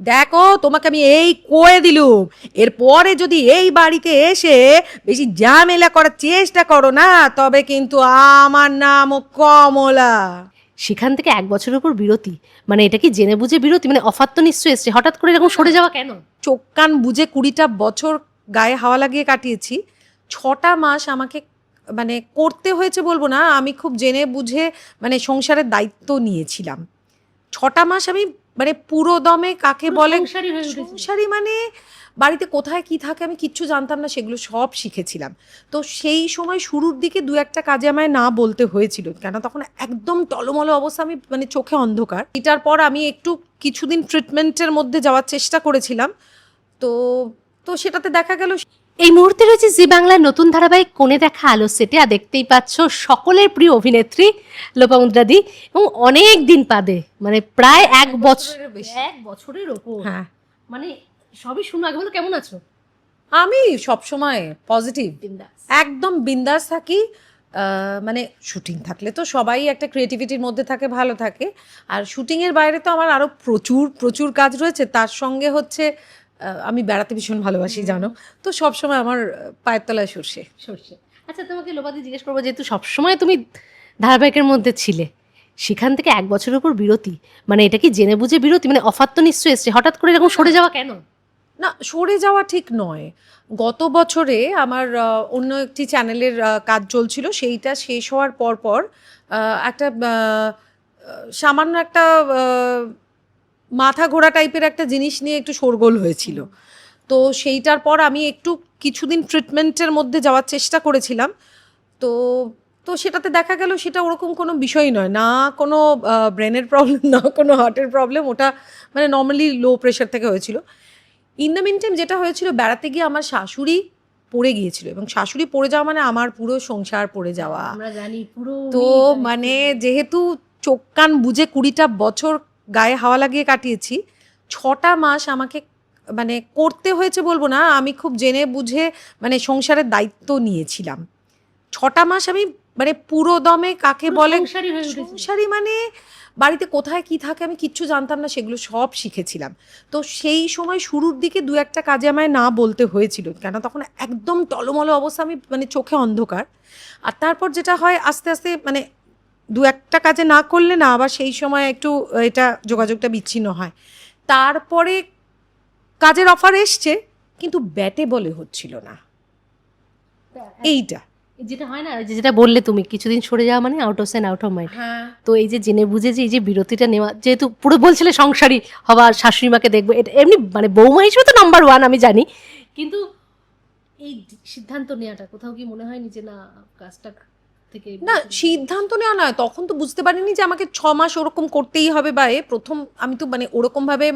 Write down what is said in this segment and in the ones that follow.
দেখো তোমাকে আমি এই কয়ে দিলুম। এরপরে যদি এই বাড়িতে এসে বেশি ঝামেলা করার চেষ্টা করো না তবে কিন্তু আমার নামও কমলা। সেখান থেকে এক বছরের উপর বিরতি। মানে এটা কি জেনে বুঝে বিরতি? মানে অফার তো নিশ্চয়ই এসছে। হঠাৎ করে এরকম সরে যাওয়া কেন? চোখ কান বুঝে কুড়িটা বছর গায়ে হাওয়া লাগিয়ে কাটিয়েছি। ছটা মাস আমাকে মানে করতে হয়েছে বলব না আমি খুব জেনে বুঝে মানে সংসারের দায়িত্ব নিয়েছিলাম। ছটা মাস আমি মানে পুরো দমে কাকে বলে সংসারী। মানে বাড়িতে কোথায় কি থাকে আমি কিচ্ছু জানতাম না সেগুলো সব শিখেছিলাম। তো সেই সময় শুরুর দিকে দু একটা কাজে আমায় না বলতে হয়েছিল কেন তখন একদম টলমলো অবস্থা আমি মানে চোখে অন্ধকার। এটার পর আমি একটু কিছুদিন ট্রিটমেন্টের মধ্যে যাওয়ার চেষ্টা করেছিলাম। তো তো সেটাতে দেখা গেল এই মুহূর্তে রয়েছে জি বাংলার নতুন ধারাবাহিক কোণে দেখা আলো সেটে আর দেখতেই পাচ্ছ সকলের প্রিয় অভিনেত্রী লোপামুদ্রাদি এবং অনেক দিন বাদে মানে প্রায় এক বছর বেশি। এক বছরের ওপর। হ্যাঁ। মানে সবই শুনো আগে বলো কেমন আছো? আমি সবসময় পজিটিভ একদম বিন্দাস থাকি। মানে শুটিং থাকলে তো সবাই একটা ক্রিয়েটিভিটির মধ্যে থাকে ভালো থাকে। আর শুটিংয়ের বাইরে তো আমার আরও প্রচুর প্রচুর কাজ রয়েছে। তার সঙ্গে হচ্ছে আমি বেড়াতে ভীষণ ভালোবাসি জানো। তো সবসময় আমার পায়ের তলায় সর্ষে। সর্ষে। আচ্ছা তোমাকে লোপাদি জিজ্ঞেস করব যেহেতু সবসময় তুমি ধারাবাহিকের মধ্যে ছিলে সেখান থেকে এক বছরের উপর বিরতি মানে এটা কি জেনে বুঝে বিরতি? মানে অফার তো নিশ্চয়ই এসছে। হঠাৎ করে এরকম সরে যাওয়া কেন? না সরে যাওয়া ঠিক নয়। গত বছরে আমার অন্য একটি চ্যানেলের কাজ চলছিল সেইটা শেষ হওয়ার পর পর একটা সামান্য একটা মাথা ঘোরা টাইপের একটা জিনিস নিয়ে একটু শোরগোল হয়েছিল। তো সেইটার পর আমি একটু কিছুদিন ট্রিটমেন্টের মধ্যে যাওয়ার চেষ্টা করেছিলাম। তো তো সেটাতে দেখা গেল সেটা ওরকম কোনো বিষয় নয়। না কোনো ব্রেনের প্রবলেম না কোনো হার্টের প্রবলেম ওটা মানে নর্মালি লো প্রেশার থেকে হয়েছিল। ইন দ্য মিন টাইম যেটা হয়েছিল বেড়াতে গিয়ে আমার শাশুড়ি পড়ে গিয়েছিল এবং শাশুড়ি পড়ে যাওয়া মানে আমার পুরো সংসার পড়ে যাওয়া। আমরা জানি পুরো তো মানে যেহেতু চোখ কান বুঝে কুড়িটা বছর গায়ে হাওয়া লাগিয়ে কাটিয়েছি ছটা মাস আমাকে মানে করতে হয়েছে বলব না আমি খুব জেনে বুঝে মানে সংসারের দায়িত্ব নিয়েছিলাম। ছটা মাস আমি মানে পুরো দমে কাকে বলে সংসারী মানে বাড়িতে কোথায় কি থাকে আমি কিচ্ছু জানতাম না সেগুলো সব শিখেছিলাম। তো সেই সময় শুরুর দিকে দু একটা কাজে আমায় না বলতে হয়েছিল কেন তখন একদম টলমলো অবস্থা আমি মানে চোখে অন্ধকার। আর তারপর যেটা হয় আস্তে আস্তে মানে দু একটা কাজে না করলে না আবার সেই সময় একটু এটা যোগাযোগটা বিচ্ছিন্ন হয়। তারপরে কাজের অফার এসছে কিন্তু ব্যাটে বলে হচ্ছিল না। এইটা। যেটা হয় না যেটা বললে তুমি কিছুদিন সরে যাওয়া মানে out of sight out of mind তো এই যে জেনে বুঝে যে এই যে বিরতিটা নেওয়া যেহেতু পুরো বলছিলে সংসারী হওয়া শাশুড়ি মাকে দেখব এটা এমনি মানে বৌমা হিসেবে তো নাম্বার ওয়ান আমি জানি। কিন্তু এই সিদ্ধান্ত নেওয়াটা কোথাও কি মনে হয়নি যে না কাজটা থেকে না সিদ্ধান্ত নেওয়া নয়। তখন তো বুঝতে পারিনি যে আমাকে ছ মাস ওরকম করতেই হবে বা এ প্রথম আমি তো মানে ওরকম ভাবে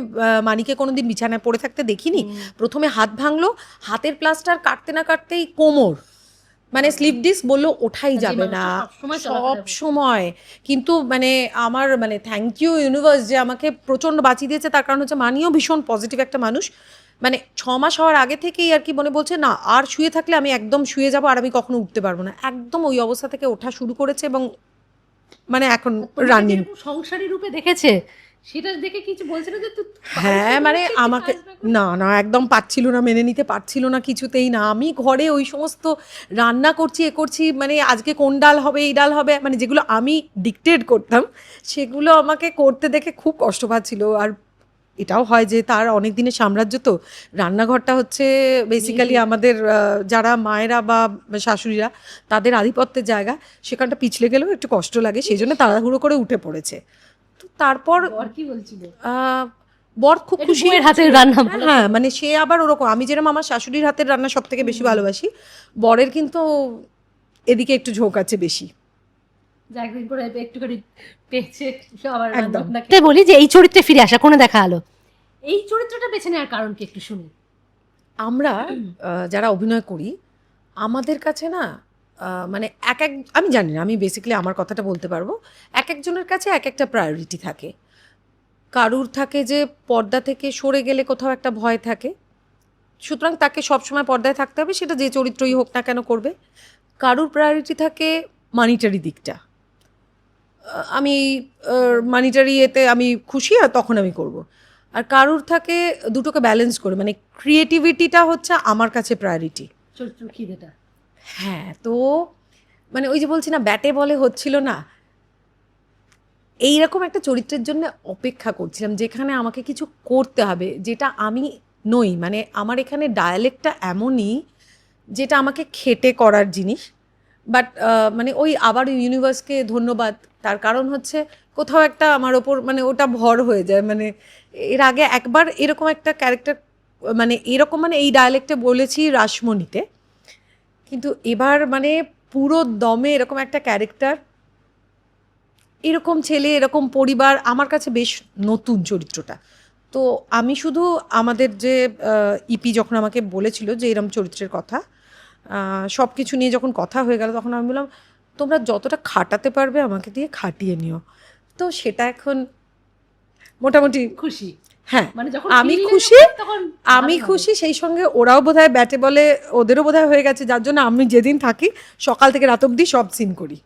মানিকে কোনোদিন বিছানায় পড়ে থাকতে দেখিনি। প্রথমে হাত ভাঙলো হাতের প্লাস্টার কাটতে না কাটতেই কোমর মানে স্লিপ ডিস্ক বলল ওঠাই যাবে না। সব সময়। কিন্তু মানে আমার মানে থ্যাংক ইউ ইউনিভার্স যে আমাকে প্রচণ্ড বাঁচিয়ে দিয়েছে তার কারণ হচ্ছে মানিও ভীষণ পজিটিভ একটা মানুষ। মানে ছ মাস হওয়ার আগে থেকেই আর কি মনে বলছে না আর শুয়ে থাকলে আমি একদম শুয়ে যাব আর আমি কখনো উঠতে পারব না। একদম ওই অবস্থা থেকে ওঠা শুরু করেছে এবং মানে এখন রানিং সংসারী রূপে দেখেছে সেটা দেখে কিছু বলছে না যে হ্যাঁ মানে আমাকে না না একদম পাচ্ছিল না মেনে নিতে পারছিল না কিছুতেই না। আমি ঘরে ওই সমস্ত রান্না করছি এ করছি মানে আজকে কোন ডাল হবে এই ডাল হবে মানে যেগুলো আমি ডিকটেট করতাম সেগুলো আমাকে করতে দেখে খুব কষ্ট পাচ্ছিল। আর এটাও হয় যে তার অনেক দিনের সাম্রাজ্য তো রান্নাঘরটা হচ্ছে বেসিক্যালি আমাদের যারা মায়েরা বা শাশুড়িরা তাদের আধিপত্যের জায়গা সেখানটা পিছলে গেলেও একটু কষ্ট লাগে সেই জন্য তাড়াহুড়ো করে উঠে পড়েছে। তো তারপর কি বলছিল? আহ, বর খুব খুশি হাতের রান্না হ্যাঁ মানে সে আবার ওরকম আমি যেরকম আমার শাশুড়ির হাতের রান্না সব থেকে বেশি ভালোবাসি বরের কিন্তু এদিকে একটু ঝোঁক আছে বেশি। একটুখানি পেয়েছে আবার একদম। বলি যে এই চরিত্রে ফিরে আসা কোনো দেখা আলো এই চরিত্রটা বেছে নেওয়ার কারণ কি একটু শুনি। আমরা যারা অভিনয় করি আমাদের কাছে না মানে এক এক আমি জানি না আমি বেসিক্যালি আমার কথাটা বলতে পারব। এক একজনের কাছে এক একটা প্রায়োরিটি থাকে। কারুর থাকে যে পর্দা থেকে সরে গেলে কোথাও একটা ভয় থাকে। সুতরাং তাকে সবসময় পর্দায় থাকতে হবে সেটা যে চরিত্রই হোক না কেন করবে। কারুর প্রায়োরিটি থাকে মানিটারি দিকটা। আমি মানিটারি এতে আমি খুশি আর তখন আমি করব। আর কারুর থাকে দুটোকে ব্যালেন্স করে মানে ক্রিয়েটিভিটিটা হচ্ছে আমার কাছে প্রায়োরিটি খিদেটা হ্যাঁ তো মানে ওই যে বলছি না ব্যাটে বলে হচ্ছিল না। এইরকম একটা চরিত্রের জন্য অপেক্ষা করছিলাম যেখানে আমাকে কিছু করতে হবে যেটা আমি নই। মানে আমার এখানে ডায়ালেক্টটা এমনই যেটা আমাকে খেটে করার জিনিস বাট মানে ওই আবার ইউনিভার্সকে ধন্যবাদ। তার কারণ হচ্ছে কোথাও একটা আমার ওপর মানে ওটা ভর হয়ে যায়। মানে এর আগে একবার এরকম একটা ক্যারেক্টার মানে এরকম মানে এই ডায়ালেক্টে বলেছি রাসমণিতে। কিন্তু এবার মানে পুরো দমে এরকম একটা ক্যারেক্টার এরকম ছেলে, এরকম পরিবার, আমার কাছে বেশ নতুন চরিত্রটা। তো আমি শুধু আমাদের যে ইপি যখন আমাকে বলেছিল যে এরম চরিত্রের কথা সব কিছু নিয়ে যখন কথা হয়ে গেল তখন আমি বললাম তোমরা যতটা খাটাতে পারবে আমাকে দিয়ে খাটিয়ে নিও। তো সেটা এখন মোটামুটি খুশি। হ্যাঁ মানে আমি খুশি, আমি খুশি সেই সঙ্গে ওরাও বোধহয় ব্যাটে বলে ওদেরও বোধহয় হয়ে গেছে। যার জন্য আমি যেদিন থাকি সকাল থেকে রাত অবধি সব সিন করি।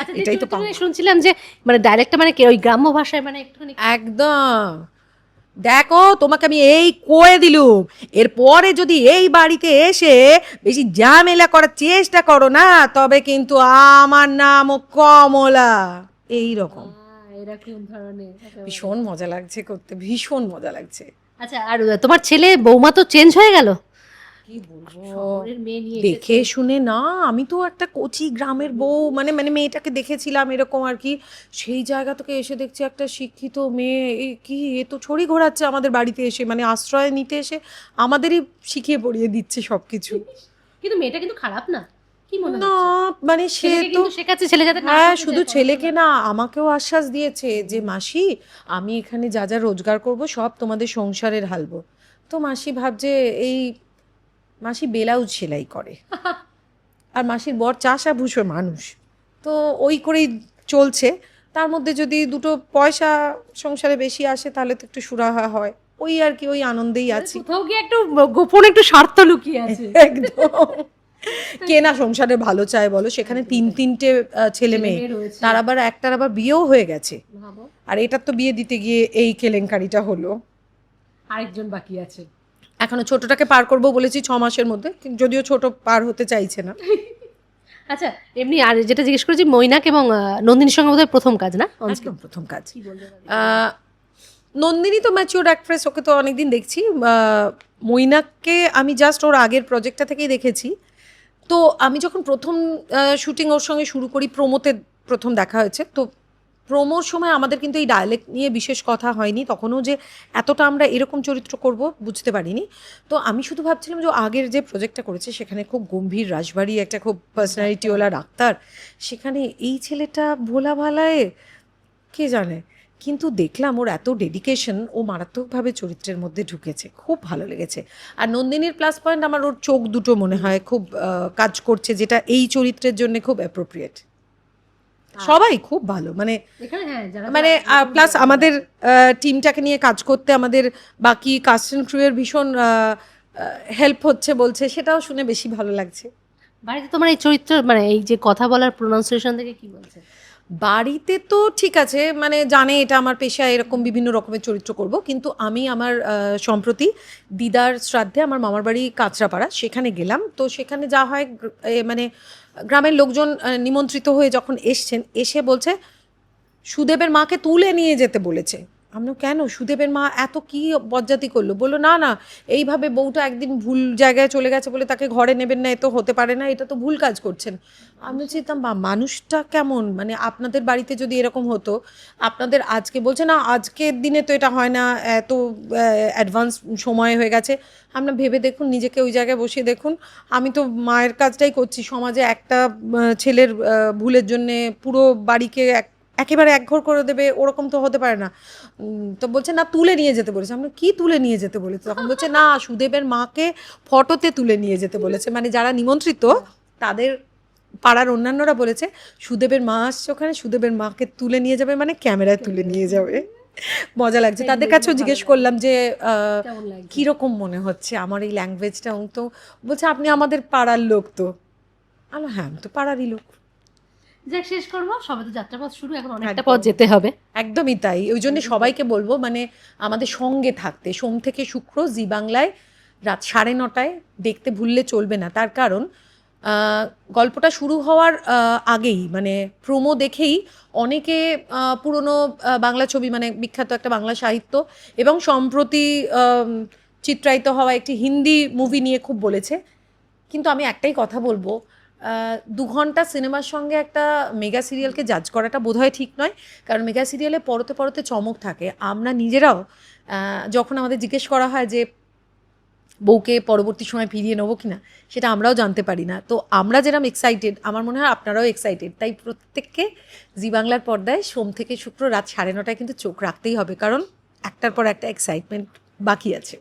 আচ্ছা, এটাই তো শুনছিলাম যে মানে ডাইরেক্টটা মানে ওই গ্রাম্য ভাষায় মানে একটুখানি একদম। দেখো তোমাকে আমি এই কয়ে দিলুম। এরপরে যদি এই বাড়িতে এসে বেশি ঝামেলা করার চেষ্টা করো না তবে কিন্তু আমার নাম কমলা। এই রকম এরকম ধরনের? ভীষণ মজা লাগছে করতে ভীষণ মজা লাগছে। আচ্ছা আর তোমার ছেলে বৌমা তো চেঞ্জ হয়ে গেল? কি বলব? শহরের মেয়ে নিয়ে দেখে শুনে না আমি তো একটা কচি গ্রামের বউ মানে মানে মেয়েটাকে দেখেছিলাম এরকম আর কি। সেই জায়গা থেকে এসে দেখছি একটা শিক্ষিত মেয়ে এ কি এ তো ছড়ি ঘোরাচ্ছে আমাদের বাড়িতে এসে মানে আশ্রয় নিতে এসে আমাদেরই শিখিয়ে পড়িয়ে দিচ্ছে সব কিছু কিন্তু মেয়েটা কিন্তু খারাপ না। কি না মানে সে তো হ্যাঁ শুধু ছেলেকে না আমাকেও আশ্বাস দিয়েছে যে মাসি আমি এখানে যা যা রোজগার করব সব তোমাদের সংসারের হালবো তো মাসি ভাবছে এই মাসি বেলাউজ সেলাই করে। আর মাসির বর চাষা ভুষো মানুষ। তো ওই করেই চলছে। তার মধ্যে যদি দুটো পয়সা সংসারে বেশি আসে তাহলে তো একটু সুরাহা হয়। ওই আর কি ওই আনন্দেই আছি। কোথাও গিয়ে একটু গোপন একটু স্বার্থ লুকিয়ে আছে। একদম। কেনা সংসারে ভালো চায় বলো সেখানে তিন তিনটে ছেলে মেয়ে। মেয়ে তার আবার একটার আবার বিয়েও হয়ে গেছে। আর এটার তো বিয়ে দিতে গিয়ে এই কেলেঙ্কারিটা হলো। আরেকজন বাকি আছে। এখনও ছোটটাকে পার করব বলেছি ছ মাসের মধ্যে যদিও ছোট পার হতে চাইছে না। আচ্ছা এমনি আর যেটা জিজ্ঞেস করেছি মৈনাক এবং নন্দিনীর সঙ্গে বোধহয় প্রথম কাজ না? একদম প্রথম কাজ। নন্দিনী তো ম্যাচিওর অ্যাক্ট্রেস ওকে তো অনেকদিন দেখছি। মৈনাককে আমি জাস্ট ওর আগের প্রজেক্টটা থেকেই দেখেছি। তো আমি যখন প্রথম শুটিং ওর সঙ্গে শুরু করি প্রোমোতে প্রথম দেখা হয়েছে। তো প্রোমোর সময় আমাদের কিন্তু এই ডায়ালেক্ট নিয়ে বিশেষ কথা হয়নি। তখনও যে এতটা আমরা এরকম চরিত্র করব বুঝতে পারিনি। তো আমি শুধু ভাবছিলাম যে আগের যে প্রজেক্টটা করেছে, সেখানে খুব গম্ভীর রাজবাড়ি, একটা খুব পার্সোনালিটিওয়ালা ডাক্তার, সেখানে এই ছেলেটা ভোলা ভালায় কে জানে? কিন্তু দেখলাম ওর এত ডেডিকেশন ও মারাত্মকভাবে চরিত্রের মধ্যে ঢুকেছে। খুব ভালো লেগেছে। আর নন্দিনীর প্লাস পয়েন্ট আমার ওর চোখ দুটো মনে হয় খুব কাজ করছে, যেটা এই চরিত্রের জন্য খুব অ্যাপ্রোপ্রিয়েট সবাই খুব ভালো। মানে হ্যাঁ মানে প্লাস আমাদের টিমটাকে নিয়ে কাজ করতে আমাদের বাকি কাস্ট অ্যান্ড ক্রুয়ের ভীষণ হেল্প হচ্ছে বলছে সেটাও শুনে বেশি ভালো লাগছে। বাড়িতে তোমার এই চরিত্র মানে এই যে কথা বলার প্রোনাউন্সিয়েশন থেকে কি বলছে? বাড়িতে তো ঠিক আছে মানে জানে এটা আমার পেশায় এরকম বিভিন্ন রকমের চরিত্র করব, কিন্তু আমি আমার সম্প্রতি দিদার শ্রাদ্ধে আমার মামার বাড়ি কাঁচরাপাড়া, সেখানে গেলাম। তো সেখানে যা হয় মানে গ্রামের লোকজন নিমন্ত্রিত হয়ে যখন এসছেন, এসে বলছে, সুদেবের মাকে তুলে নিয়ে যেতে বলেছে। আমরা কেন? সুদেবের মা এত কি বজ্জাতি করল? বলল, না না, এইভাবে বউটা একদিন ভুল জায়গায় চলে গেছে বলে তাকে ঘরে নেবেন না, এ তো হতে পারে না, এটা তো ভুল কাজ করছেন। আমি চিন্তাম বা মানুষটা কেমন? মানে আপনাদের বাড়িতে যদি এরকম হতো, আপনাদের আজকে বলছে, না, আজকের দিনে তো এটা হয় না, এত অ্যাডভান্স সময় হয়ে গেছে। আপনার ভেবে দেখুন, নিজেকে ওই জায়গায় বসিয়ে দেখুন। আমি তো মায়ের কাজটাই করছি, সমাজে একটা ছেলের ভুলের জন্যে পুরো বাড়িকে এক একেবারে একঘর করে দেবে ওরকম তো হতে পারে না। তো বলছে না তুলে নিয়ে যেতে বলেছে। আমরা কি তুলে নিয়ে যেতে বলেছে? তখন বলছে না সুদেবের মাকে ফটোতে তুলে নিয়ে যেতে বলেছে। মানে যারা নিমন্ত্রিত তাদের পাড়ার অন্যান্যরা বলেছে সুদেবের মা আসছে ওখানে সুদেবের মাকে তুলে নিয়ে যাবে। মানে ক্যামেরায় তুলে নিয়ে যাবে। মজা লাগছে। তাদের কাছেও জিজ্ঞেস করলাম যে কীরকম মনে হচ্ছে আমার এই ল্যাঙ্গুয়েজটা তো বলছে আপনি আমাদের পাড়ার লোক তো। আলো হ্যাঁ তো পাড়ারই লোক। যাক শেষ করব সবে তো যাত্রাপথ শুরু এখন অনেকটা পথ যেতে হবে। একদমই তাই। ওই জন্য সবাইকে বলব মানে আমাদের সঙ্গে থাকতে সোম থেকে শুক্র জি বাংলায় রাত সাড়ে নটায় দেখতে ভুললে চলবে না। তার কারণ গল্পটা শুরু হওয়ার আগেই মানে প্রোমো দেখেই অনেকে পুরনো বাংলা ছবি মানে বিখ্যাত একটা বাংলা সাহিত্য এবং সম্প্রতি চিত্রায়িত হওয়া একটি হিন্দি মুভি নিয়ে খুব বলেছে। কিন্তু আমি একটাই কথা বলব দু ঘণ্টা সিনেমার সঙ্গে একটা মেগা সিরিয়ালকে জাজ করাটা বোধহয় ঠিক নয়। কারণ মেগা সিরিয়ালে পরতে পরতে চমক থাকে। আমরা নিজেরাও যখন আমাদের জিজ্ঞেস করা হয় যে, বউকে পরবর্তী সময় ফিরিয়ে নেব কি না সেটা আমরাও জানতে পারি না। তো আমরা যেরকম এক্সাইটেড আমার মনে হয় আপনারাও এক্সাইটেড তাই প্রত্যেককে জি বাংলার পর্দায় সোম থেকে শুক্র রাত সাড়ে নটায় কিন্তু চোখ রাখতেই হবে। কারণ একটার পর একটা এক্সাইটমেন্ট বাকি আছে।